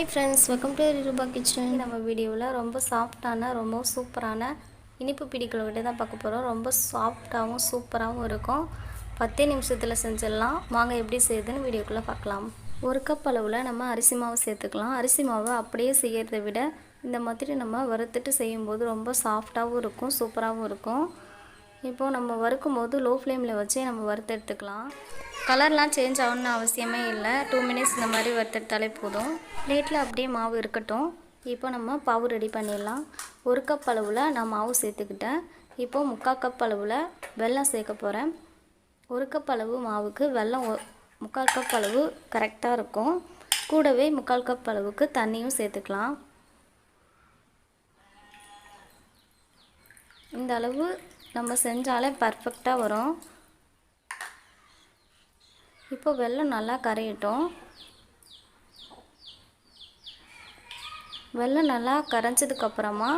Hi friends welcome to Rupa kitchen நம்ம வீடியோவில் ரொம்ப சாஃப்டான ரொம்ப சூப்பரான இனிப்பு பிடிக்கொழுக்கட்டை தான் பார்க்க போகிறோம் ரொம்ப சாஃப்டாகவும் சூப்பராகவும் இருக்கும். பத்தே நிமிஷத்தில் செஞ்சிடலாம். வாங்க எப்படி செய்யுதுன்னு வீடியோக்குள்ளே பார்க்கலாம். ஒரு கப் அளவில் நம்ம அரிசி மாவு சேர்த்துக்கலாம். அரிசி மாவை அப்படியே செய்கிறத விட இந்த மாதிரி நம்ம வறுத்துட்டு செய்யும்போது ரொம்ப சாஃப்டாகவும் இருக்கும் சூப்பராகவும் இருக்கும். இப்போது நம்ம வறுக்கும் போது லோ ஃப்ளேமில் வச்சே நம்ம வறுத்து எடுத்துக்கலாம். கலர்லாம் சேஞ்ச் ஆகணும்னு அவசியமே இல்லை. டூ மினிட்ஸ் இந்த மாதிரி வறுத்தெடுத்தாலே போதும். பிளேட்டில் அப்படியே மாவு இருக்கட்டும். இப்போ நம்ம பாவு ரெடி பண்ணிடலாம். ஒரு கப் அளவில் நான் மாவு சேர்த்துக்கிட்டேன். இப்போது முக்கால் கப் அளவில் வெல்லம் சேர்க்க போகிறேன் ஒரு கப் அளவு மாவுக்கு வெல்லம் ஒ- முக்கால் கப் அளவு கரெக்டாக இருக்கும். கூடவே முக்கால் கப் அளவுக்கு தண்ணியும் சேர்த்துக்கலாம். இந்த அளவு நம்ம செஞ்சாலே பர்ஃபெக்டாக வரும். இப்போ வெல்லம் நல்லா கரையட்டும். வெள்ளம் நல்லா கரைஞ்சதுக்கப்புறமா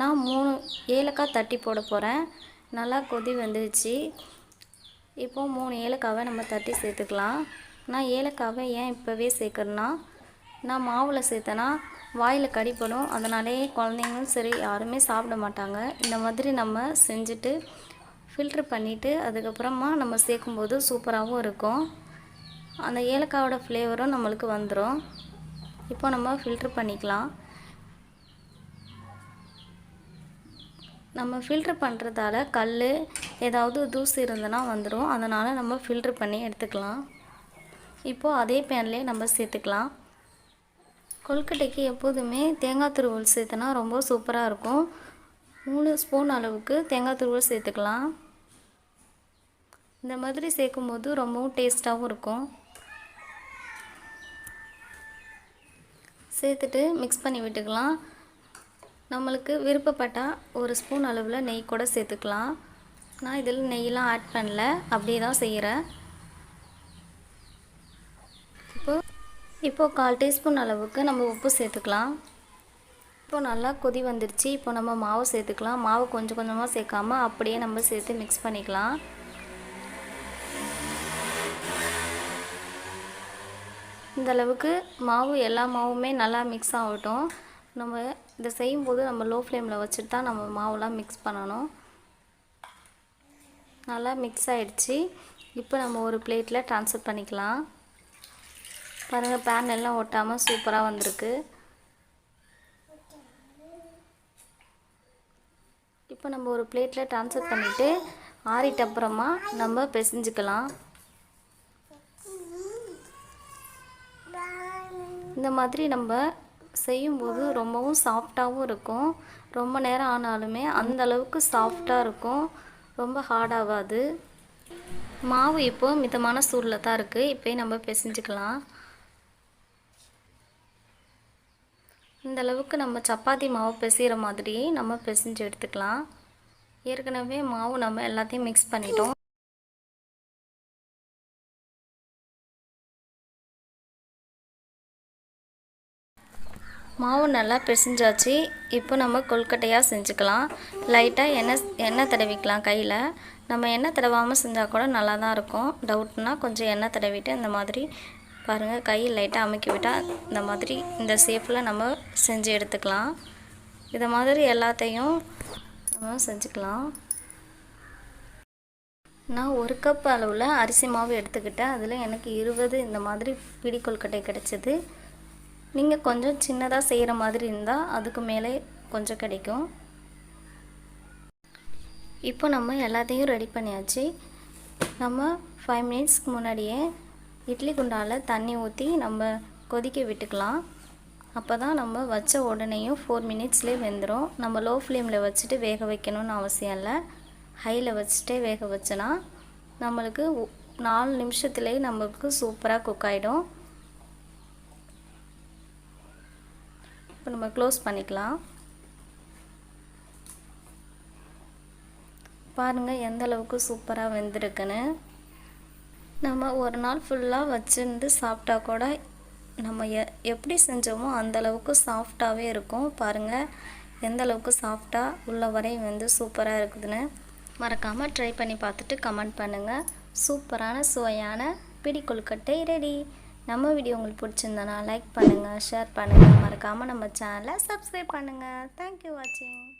நான் மூணு ஏலக்காய் தட்டி போட போகிறேன் நல்லா கொதி வந்துடுச்சு இப்போ மூணு ஏலக்காவை நம்ம தட்டி சேர்த்துக்கலாம். நான் ஏலக்காவை ஏன் இப்போவே சேர்க்குறேன்னா நான் மாவில் சேர்த்தேன்னா வாயில் கடிப்படும் அதனாலே குழந்தைங்களும் சரி யாருமே சாப்பிட மாட்டாங்க. இந்த மாதிரி நம்ம செஞ்சுட்டு ஃபில்ட்ரு பண்ணிவிட்டு அதுக்கப்புறமா நம்ம சேர்க்கும்போது சூப்பராகவும் இருக்கும். அந்த ஏலக்காயோட ஃப்ளேவரும் நம்மளுக்கு வந்துடும் இப்போ நம்ம ஃபில்ட்ரு பண்ணிக்கலாம். நம்ம ஃபில்ட்ரு பண்ணுறதால கல் ஏதாவது தூசு இருந்ததுன்னா வந்துடும் அதனால் நம்ம ஃபில்ட்ரு பண்ணி எடுத்துக்கலாம். இப்போது அதே பேன்லேயே நம்ம சேர்த்துக்கலாம். கொழுக்கட்டைக்கு எப்போதுமே தேங்காய் துருவல் சேர்த்துனா ரொம்ப சூப்பராக இருக்கும். மூணு ஸ்பூன் அளவுக்கு தேங்காய் துருவல் சேர்த்துக்கலாம். இந்த மாதிரி சேர்க்கும்போது ரொம்பவும் டேஸ்ட்டாகவும் இருக்கும். சேர்த்துட்டு மிக்ஸ் பண்ணி விட்டுக்கலாம். நம்மளுக்கு விருப்பப்பட்டால் ஒரு ஸ்பூன் அளவில் நெய் கூட சேர்த்துக்கலாம். நான் இதில் நெய்யெலாம் ஆட் பண்ணல. அப்படியே தான் செய்கிறேன் இப்போ இப்போது கால் டீஸ்பூன் அளவுக்கு நம்ம உப்பு சேர்த்துக்கலாம். இப்போ நல்லா கொதி வந்துடுச்சு இப்போ நம்ம மாவு சேர்த்துக்கலாம். மாவு கொஞ்சம் கொஞ்சமாக சேர்க்காம அப்படியே நம்ம சேர்த்து மிக்ஸ் பண்ணிக்கலாம். இந்த அளவுக்கு மாவு எல்லா மாவுமே நல்லா மிக்ஸ் ஆகட்டும். நம்ம இதை செய்யும்போது நம்ம லோ ஃப்ளேமில் வச்சுட்டு தான் நம்ம மாவுலாம் மிக்ஸ் பண்ணணும். நல்லா மிக்ஸ் ஆகிடுச்சு இப்போ நம்ம ஒரு பிளேட்டில் ட்ரான்ஸ்ஃபர் பண்ணிக்கலாம். பாருங்கள் பேன் எல்லாம் ஒட்டாமல் சூப்பராக வந்திருக்கு. இப்போ நம்ம ஒரு பிளேட்டில் ட்ரான்ஸ்ஃபர் பண்ணிவிட்டு ஆறிட்ட அப்புறமா நம்ம பிசைஞ்சுக்கலாம். இந்த மாதிரி நம்ம செய்யும்போது ரொம்பவும் சாஃப்டாகவும் இருக்கும். ரொம்ப நேரம் ஆனாலுமே அந்த அளவுக்கு சாஃப்டாக இருக்கும். ரொம்ப ஹார்டாகாது மாவு இப்போ மிதமான சூடில் தான் இருக்குது இப்போயே நம்ம பிசைஞ்சுக்கலாம். இந்த அளவுக்கு நம்ம சப்பாத்தி மாவு பிசைகிற மாதிரியே நம்ம பிசைஞ்சு எடுத்துக்கலாம். ஏற்கனவே மாவு நம்ம எல்லாத்தையும் மிக்ஸ் பண்ணிட்டோம். மாவு நல்லா பிசைஞ்சாச்சு. இப்போ நம்ம கொல்கட்டையாக செஞ்சுக்கலாம். லைட்டாக எண்ணெய் எண்ணெய் தடவிக்கலாம் கையில். நம்ம எண்ணெய் தடவாமல் செஞ்சால் கூட நல்லா தான் இருக்கும் டவுட்னா கொஞ்சம் எண்ணெய் தடவிட்டு இந்த மாதிரி பாருங்கள் கை லைட்டாக அமுக்கி விட்டால் இந்த மாதிரி இந்த ஷேப்பில் நம்ம செஞ்சு எடுத்துக்கலாம். இதை மாதிரி எல்லாத்தையும் நம்ம செஞ்சுக்கலாம். நான் ஒரு கப் அளவில் அரிசி மாவு எடுத்துக்கிட்டேன். அதில் எனக்கு இருபது இந்த மாதிரி பிடி கொல்கட்டை கிடச்சிது. நீங்கள் கொஞ்சம் சின்னதாக செய்கிற மாதிரி இருந்தால் அதுக்கு மேலே கொஞ்சம் கிடைக்கும். இப்போ நம்ம எல்லாத்தையும் ரெடி பண்ணியாச்சு. நம்ம ஃபைவ் மினிட்ஸ்க்கு முன்னாடியே இட்லி குண்டாவில் தண்ணி ஊற்றி நம்ம கொதிக்க விட்டுக்கலாம். அப்போ தான் நம்ம வச்ச உடனேயும் ஃபோர் மினிட்ஸ்லேயே வெந்துடும் நம்ம லோ ஃப்ளேமில் வச்சுட்டு வேக வைக்கணும்னு அவசியம் இல்லை. ஹையில் வச்சுட்டே வேக வச்சோன்னா நம்மளுக்கு நாலு நிமிஷத்துலேயே நம்மளுக்கு சூப்பராக குக் ஆகிடும் இப்போ நம்ம க்ளோஸ் பண்ணிக்கலாம். பாருங்கள் எந்த அளவுக்கு சூப்பராக வெந்திருக்குன்னு. நம்ம ஒரு நாள் ஃபுல்லாக வச்சுருந்து சாப்பிட்டா கூட நம்ம எ எப்படி செஞ்சோமோ அந்தளவுக்கு சாஃப்டாகவே இருக்கும். பாருங்கள் எந்த அளவுக்கு சாஃப்டாக உள்ள வரையும் வந்து சூப்பராக இருக்குதுன்னு. மறக்காமல் ட்ரை பண்ணி பார்த்துட்டு கமெண்ட் பண்ணுங்கள் சூப்பரான சுவையான பிடி கொழுக்கட்டை ரெடி நம்ம வீடியோ உங்களுக்கு பிடிச்சிருந்தனா லைக் பண்ணுங்கள் ஷேர் பண்ணுங்கள் மறக்காமல் நம்ம சேனலை சப்ஸ்கிரைப் பண்ணுங்கள் தேங்க்யூ வாட்சிங்